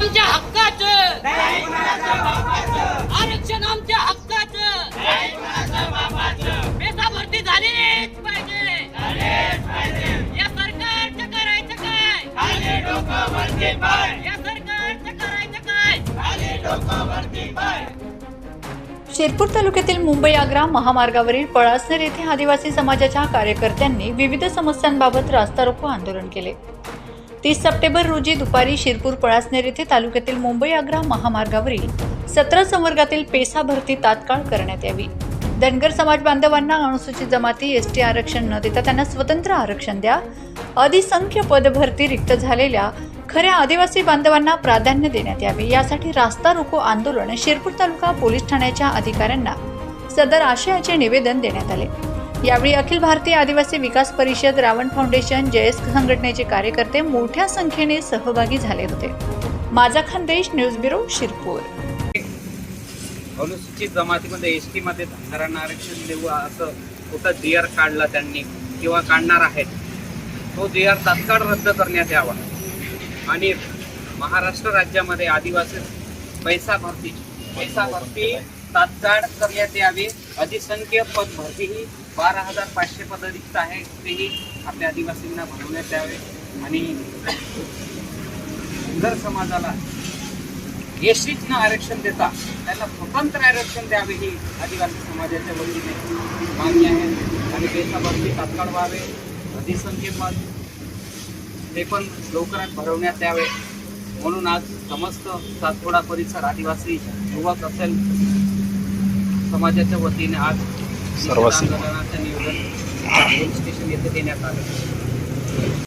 तुझ्या हक्काचं. आरक्षण आमच्या हक्काचं. पेसा भरती पाहिजे. या सरकारचं करायचं काय? या सरकारचं करायचं काय? शिरपूर तालुक्यातील मुंबई आग्रा महामार्गावरील पळासनेर येथे आदिवासी समाजाच्या कार्यकर्त्यांनी विविध समस्यांबाबत रास्ता रोको आंदोलन केले. तीस सप्टेंबर रोजी दुपारी शिरपूर पळासनेर येथे तालुक्यातील मुंबई आग्रा महामार्गावरील सतरा संवर्गातील पेसा भरती तात्काळ करण्यात यावी. धनगर समाज बांधवांना अनुसूचित जमाती एस टी आरक्षण न देता त्यांना स्वतंत्र आरक्षण द्या. अधिसंख्य पदभरती रिक्त झालेल्या खऱ्या आदिवासी बांधवांना प्राधान्य देण्यात यावे. यासाठी रास्ता रोको आंदोलन शिरपूर तालुका पोलीस ठाण्याच्या अधिकाऱ्यांना सदर आशयाचे निवेदन देण्यात आले. यावेळी अखिल भारतीय आदिवासी विकास परिषद रावण फाउंडेशन जयस संघटनेचे कार्यकर्ते मोठ्या संख्येने सहभागी झाले होते. माझा खानदेश न्यूज ब्युरो शिरपूर. अनुसूचित जमातीमध्ये एस टीमध्ये धनगरांना आरक्षण देऊ असं कुठं जी आर काढला त्यांनी किंवा काढणार आहेत तो जी आर तात्काळ रद्द करण्यात यावा. आणि महाराष्ट्र राज्यामध्ये आदिवासी पैसा भरती पैसा भरती तात्काळ करण्यात यावी. अधिसंख्य पद भरतीही बारा हजार पाचशे पद रिक्त आहे. तेही आपल्या आदिवासींना भरवण्यात यावे. आणि धनगर समाजाला एसटीच आरक्षण देता त्यांना स्वतंत्र आरक्षण द्यावे ही आदिवासी समाजाच्या वतीने मागणी आहे. आणि देशाभरती तात्काळ व्हावे. अधिसंख्य पद ते पण लवकरात भरवण्यात यावे. म्हणून आज समस्त सातपुडा परिसर आदिवासी युवक असेल समाजाच्या वतीने आज आंदोलनाचं नियोजन स्टेशन येथे देण्यात आलं.